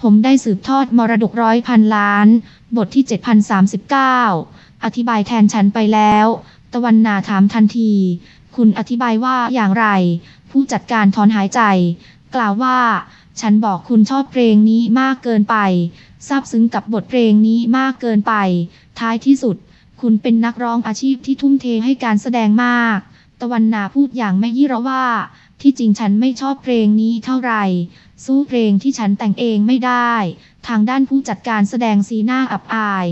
ผมได้สืบทอดมรดกร้อยพันล้าน บทที่ 7039 อธิบายแทนฉันไปแล้ว ตะวันนาถามทันที คุณอธิบายว่าอย่างไร ผู้จัดการถอนหายใจ กล่าวว่า ฉันบอกคุณชอบเพลงนี้มากเกินไป ซาบซึ้งกับบทเพลงนี้มากเกินไป ท้ายที่สุด คุณเป็นนักร้องอาชีพที่ทุ่มเทให้การแสดงมาก ตะวันนาพูดอย่างไม่ยี่ระว่า ที่จริงฉันไม่ชอบเพลงนี้เท่าไหร่ สู้เพลงที่ฉันแต่งเองไม่ได้ ทางด้านผู้จัดการแสดงสีหน้าอับอาย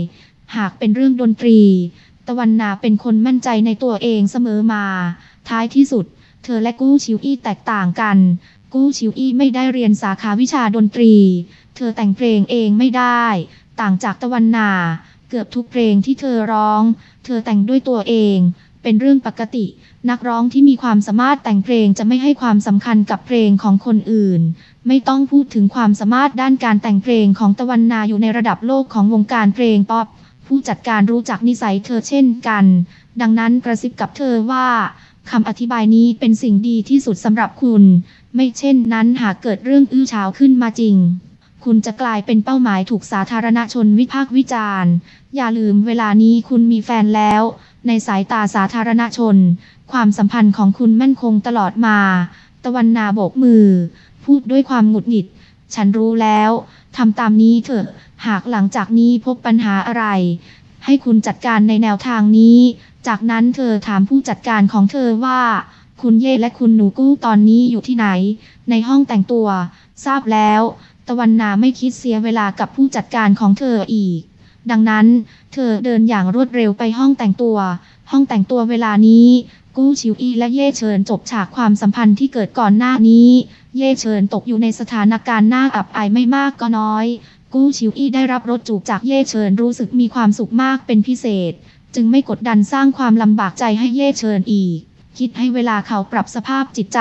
หากเป็นเรื่องดนตรี ตะวันนาเป็นคนมั่นใจในตัวเองเสมอมา ท้ายที่สุด เธอและกู้ชิวอี้แตกต่างกัน กู้ชิวอี้ไม่ได้เรียนสาขาวิชาดนตรี เธอแต่งเพลงเองไม่ได้ ต่างจากตะวันนา เกือบทุกเพลงที่เธอร้อง เธอแต่งด้วยตัวเอง เป็นเรื่องปกติ นักร้องที่มีความสามารถแต่งเพลงจะไม่ให้ความสำคัญกับเพลงของคนอื่น ไม่ต้องพูดถึงความสามารถด้านการแต่งเพลงของตะวันนาอยู่ในระดับโลกของวงการเพลงป๊อป ผู้จัดการรู้จักนิสัยเธอเช่นกัน ดังนั้นกระซิบกับเธอว่าคำอธิบายนี้เป็นสิ่งดีที่สุดสำหรับคุณ ไม่เช่นนั้นหากเกิดเรื่องอื้อฉาวขึ้นมาจริง คุณจะกลายเป็นเป้าหมายถูกสาธารณชนวิพากษ์วิจารณ์ อย่าลืมเวลานี้คุณมีแฟนแล้ว ในสายตาสาธารณชน ความสัมพันธ์ของคุณมั่นคงตลอดมา ตะวันนาโบกมือ พูดด้วยความหงุดหงิด ฉันรู้แล้วทำตามนี้เถอะ หากหลังจากนี้พบปัญหาอะไร ให้คุณจัดการในแนวทางนี้ จากนั้นเธอถามผู้จัดการของเธอว่า คุณเย่และคุณหนูกู้ตอนนี้อยู่ที่ไหน ในห้องแต่งตัว ทราบแล้ว ตะวันนาไม่คิดเสียเวลากับผู้จัดการของเธออีก ดังนั้น เธอเดินอย่างรวดเร็วไปห้องแต่งตัว ห้องแต่งตัวเวลานี้ กู้ชิวอีและเย่เฉินจบฉากความสัมพันธ์ที่เกิดก่อนหน้านี้ เย่เฉินตกอยู่ในสถานการณ์น่าอับอายไม่มากก็น้อย กู้ชิวอีได้รับรถจูบจากเย่เฉินรู้สึกมีความสุขมากเป็นพิเศษ จึงไม่กดดันสร้างความลำบากใจให้เย่เฉินอีก คิดให้เวลาเขาปรับสภาพจิตใจ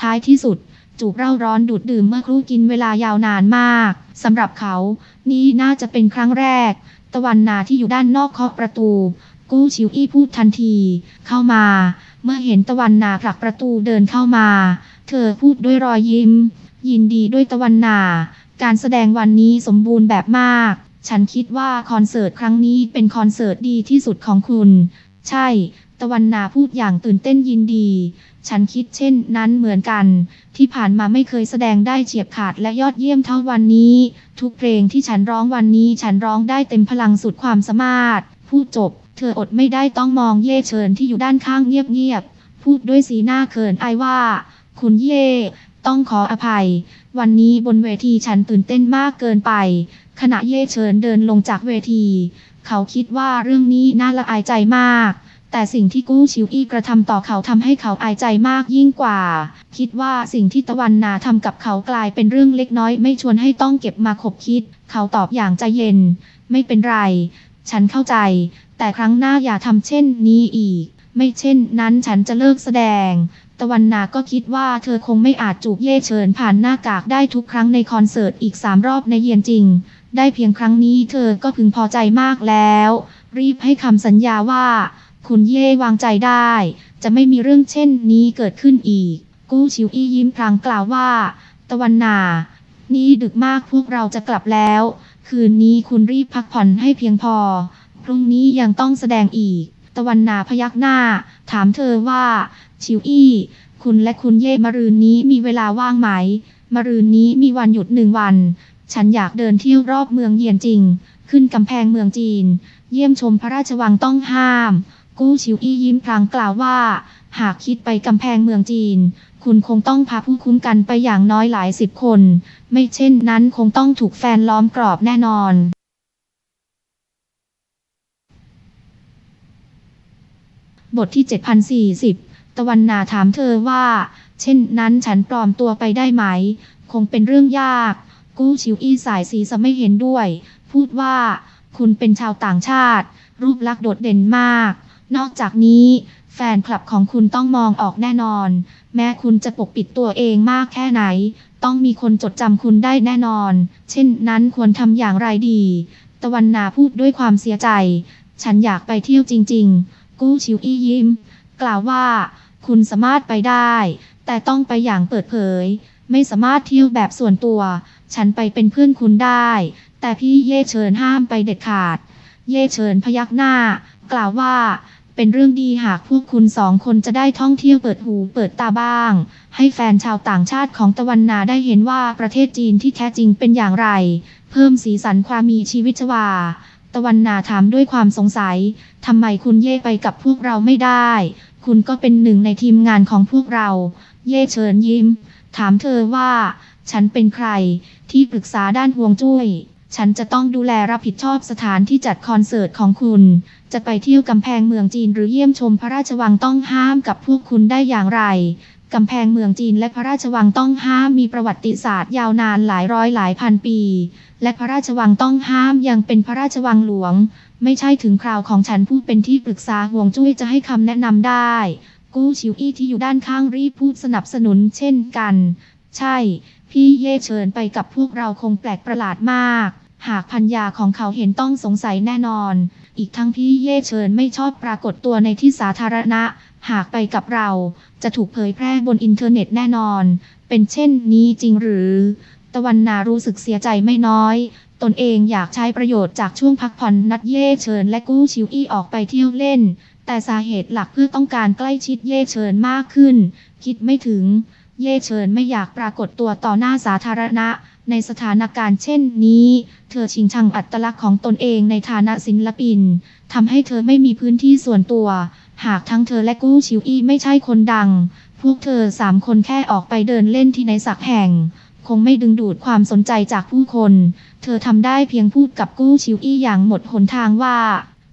ท้ายที่สุดจูบเร่าร้อนดูดดื่มเมื่อครู่กินเวลายาวนานมากสำหรับเขา นี่น่าจะเป็นครั้งแรก ตะวันนาที่อยู่ด้านนอกเคาะประตู กู้ชิวอี้พูดทันที เข้ามา เมื่อเห็นตะวันนาผลักประตูเดินเข้ามา เธอพูดด้วยรอยยิ้ม ยินดีด้วยตะวันนา การแสดงวันนี้สมบูรณ์แบบมาก ฉันคิดว่าคอนเสิร์ตครั้งนี้เป็นคอนเสิร์ตดีที่สุดของคุณ ใช่ ตะวันนาพูดอย่างตื่นเต้นยินดี ฉันคิดเช่นนั้นเหมือนกัน ที่ผ่านมาไม่เคยแสดงได้เฉียบขาดและยอดเยี่ยมเท่าวันนี้ ทุกเพลงที่ฉันร้องวันนี้ฉันร้องได้เต็มพลังสุดความสามารถ พูดจบ เธออดไม่ได้ต้องมองเย่เชิญที่อยู่ด้านข้างเงียบๆ พูดด้วยสีหน้าเขินอายว่า คุณเย่ต้องขออภัย วันนี้บนเวทีฉันตื่นเต้นมากเกินไป ขณะเย่เชิญเดินลงจากเวที เขาคิดว่าเรื่องนี้น่าละอายใจมาก แต่สิ่งที่กู้ชิวอี้กระทำต่อเขาทำให้เขาอายใจมากยิ่งกว่า คิดว่าสิ่งที่ตะวันนาทำกับเขากลายเป็นเรื่องเล็กน้อย ไม่ชวนให้ต้องเก็บมาขบคิด เขาตอบอย่างใจเย็น ไม่เป็นไร ฉันเข้าใจ แต่ครั้งหน้าอย่าทำเช่นนี้อีก ไม่เช่นนั้นฉันจะเลิกแสดง ตะวันนาก็คิดว่าเธอคงไม่อาจจูบเย่เชิญผ่านหน้ากากได้ทุกครั้งในคอนเสิร์ตอีกสามรอบในเยียนจริง ได้เพียงครั้งนี้เธอก็พึงพอใจมากแล้ว รีบให้คำสัญญาว่า คุณเย่วางใจได้ จะไม่มีเรื่องเช่นนี้เกิดขึ้นอีก กู้ชิวอี้ยิ้มพลางกล่าวว่า ตะวันนา นี่ดึกมากพวกเราจะกลับแล้ว คืนนี้คุณรีบพักผ่อนให้เพียงพอ พรุ่งนี้ยังต้องแสดงอีก ตะวันนาพยักหน้า ถามเธอว่า ชิวอี้ คุณและคุณเย่มรืนนี้มีเวลาว่างไหมมรืนนี้มีวันหยุดหนึ่งวัน ฉันอยากเดินเที่ยวรอบเมืองเยียนจริง ขึ้นกำแพงเมืองจีน เยี่ยมชมพระราชวังต้องห้าม กู้ชิวอี้ยิ้มพลางกล่าวว่า หากคิดไปกำแพงเมืองจีน คุณคงต้องพาผู้คุ้มกันไปอย่างน้อยหลายสิบคน ไม่เช่นนั้นคงต้องถูกแฟนล้อมกรอบแน่นอนบทที่ 7040 ตะวันนาถามเธอว่า เช่นนั้นฉันปลอมตัวไปได้ไหม คงเป็นเรื่องยาก กู้ชิวอี้สายสีสไม่เห็นด้วย พูดว่า คุณเป็นชาวต่างชาติ รูปลักษณ์โดดเด่นมาก นอกจากนี้ แฟนคลับของคุณต้องมองออกแน่นอน แม้คุณจะปกปิดตัวเองมากแค่ไหน ต้องมีคนจดจำคุณได้แน่นอน เช่นนั้นควรทำอย่างไรดี ตะวันนาพูดด้วยความเสียใจ ฉันอยากไปเที่ยวจริง ๆ กู้ชิวอี้ยิ้ม กล่าวว่า คุณสามารถไปได้ แต่ต้องไปอย่างเปิดเผย ไม่สามารถเที่ยวแบบส่วนตัว ฉันไปเป็นเพื่อนคุณได้ แต่พี่เย่เฉินห้ามไปเด็ดขาด เย่เฉินพยักหน้า กล่าวว่า เป็นเรื่องดีหากพวกคุณสองคนจะได้ท่องเที่ยวเปิดหูเปิดตาบ้าง ให้แฟนชาวต่างชาติของตะวันนาได้เห็นว่าประเทศจีนที่แท้จริงเป็นอย่างไร เพิ่มสีสันความมีชีวิตชีวา ตะวันนาถามด้วยความสงสัยทำไมคุณเย่ไปกับพวกเราไม่ได้ คุณก็เป็นหนึ่งในทีมงานของพวกเรา เย่เชิญยิ้ม ถามเธอว่า ฉันเป็นใคร ที่ปรึกษาด้านห่วงจุ้ย ฉันจะต้องดูแลรับผิดชอบสถานที่จัดคอนเสิร์ตของคุณ จะไปเที่ยวกำแพงเมืองจีนหรือเยี่ยมชมพระราชวังต้องห้ามกับพวกคุณได้อย่างไรกำแพงเมืองจีนและพระราชวังต้องห้ามมีประวัติศาสตร์ยาวนานหลายร้อยหลายพันปี และพระราชวังต้องห้ามยังเป็นพระราชวังหลวง ไม่ใช่ถึงคราวของฉันผู้เป็นที่ปรึกษาห่วงจุ้ยจะให้คำแนะนำได้ กู้ชิวอี้ที่อยู่ด้านข้างรีบพูดสนับสนุนเช่นกัน ใช่ พี่เย่เชิญไปกับพวกเราคงแปลกประหลาดมาก หากพัญญาของเขาเห็นต้องสงสัยแน่นอน อีกทั้งพี่เย่เชิญไม่ชอบปรากฏตัวในที่สาธารณะ หากไปกับเรา จะถูกเผยแพร่บนอินเทอร์เน็ตแน่นอน เป็นเช่นนี้จริงหรือ ตะวันนารู้สึกเสียใจไม่น้อยตนเองอยากใช้ประโยชน์จากช่วงพักผ่อนนัดเย่เชิญและกู้ชิวอี้ออกไปเที่ยวเล่น แต่สาเหตุหลักเพื่อต้องการใกล้ชิดเย่เชิญมากขึ้น คิดไม่ถึง เย่เชิญไม่อยากปรากฏตัวต่อหน้าสาธารณะ ในสถานการณ์เช่นนี้ เธอชิงชังอัตลักษณ์ของตนเองในฐานะศิลปินทำให้เธอไม่มีพื้นที่ส่วนตัว หากทั้งเธอและกู้ชิวอี้ไม่ใช่คนดัง พวกเธอสามคนแค่ออกไปเดินเล่นที่ในสักแห่ง คงไม่ดึงดูดความสนใจจากผู้คน เธอทำได้เพียงพูดกับกู้ชิวอี้อย่างหมดหนทางว่า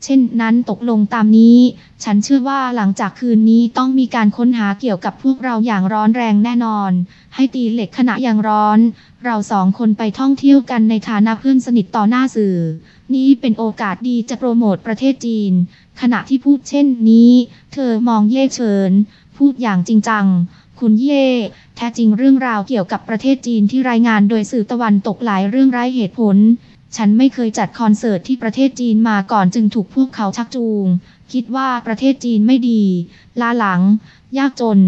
เช่นนั้นตกลงตามนี้ ฉันเชื่อว่าหลังจากคืนนี้ต้องมีการค้นหาเกี่ยวกับพวกเราอย่างร้อนแรงแน่นอน ให้ตีเหล็กขณะยังร้อน เราสองคนไปท่องเที่ยวกันในฐานะเพื่อนสนิทต่อหน้าสื่อ นี่เป็นโอกาสดีจะโปรโมทประเทศจีน ขณะที่พูดเช่นนี้ เธอมองเย่เฉิน พูดอย่างจริงจังคุณเย่แท้จริงเรื่องราวเกี่ยวกับประเทศจีนที่รายงานโดยสื่อตะวันตกหลายเรื่องไร้เหตุผล ฉันไม่เคยจัดคอนเสิร์ตที่ประเทศจีนมาก่อนจึงถูกพวกเขาชักจูง คิดว่าประเทศจีนไม่ดี ล้าหลัง ยากจน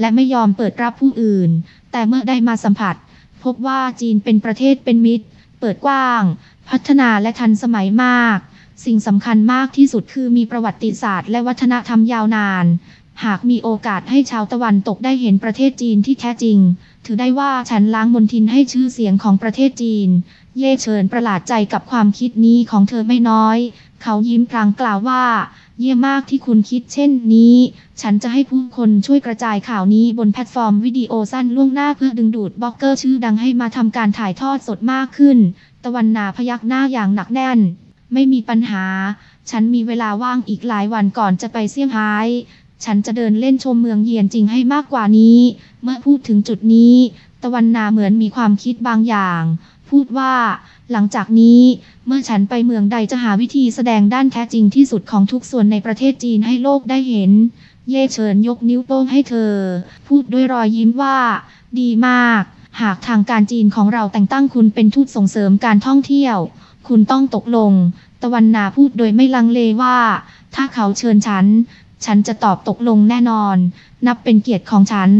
และไม่ยอมเปิดรับผู้อื่น แต่เมื่อได้มาสัมผัส พบว่าจีนเป็นประเทศเป็นมิตร เปิดกว้าง พัฒนาและทันสมัยมาก สิ่งสำคัญมากที่สุดคือมีประวัติศาสตร์และวัฒนธรรมยาวนาน หากมีโอกาสให้ชาวตะวันตกได้เห็นประเทศจีนที่แท้จริง ถือได้ว่าฉันล้างมนทินให้ชื่อเสียงของประเทศจีน เย่เฉินประหลาดใจกับความคิดนี้ของเธอไม่น้อย เขายิ้มพลางกล่าวว่า เยี่ยมมากที่คุณคิดเช่นนี้ ฉันจะให้ผู้คนช่วยกระจายข่าวนี้บนแพลตฟอร์มวิดีโอสั้นล่วงหน้าเพื่อดึงดูดบล็อกเกอร์ชื่อดังให้มาทำการถ่ายทอดสดมากขึ้น ตะวันนาพยักหน้าอย่างหนักแน่น ไม่มีปัญหา ฉันมีเวลาว่างอีกหลายวันก่อนจะไปเซี่ยงไฮ้ ฉันจะเดินเล่นชมเมืองเยียนจริงให้มากกว่านี้ เมื่อพูดถึงจุดนี้ ตะวันนาเหมือนมีความคิดบางอย่าง พูดว่า หลังจากนี้ เมื่อฉันไปเมืองใดจะหาวิธีแสดงด้านแท้จริงที่สุดของทุกส่วนในประเทศจีนให้โลกได้เห็น เย่เฉินยกนิ้วโป้งให้เธอ พูดด้วยรอยยิ้มว่า ดีมาก หากทางการจีนของเราแต่งตั้งคุณเป็นทูตส่งเสริมการท่องเที่ยว คุณต้องตกลง ตะวันนาพูดโดยไม่ลังเลว่า ถ้าเขาเชิญฉัน ฉันจะตอบตกลงแน่นอน นับเป็นเกียรติของฉัน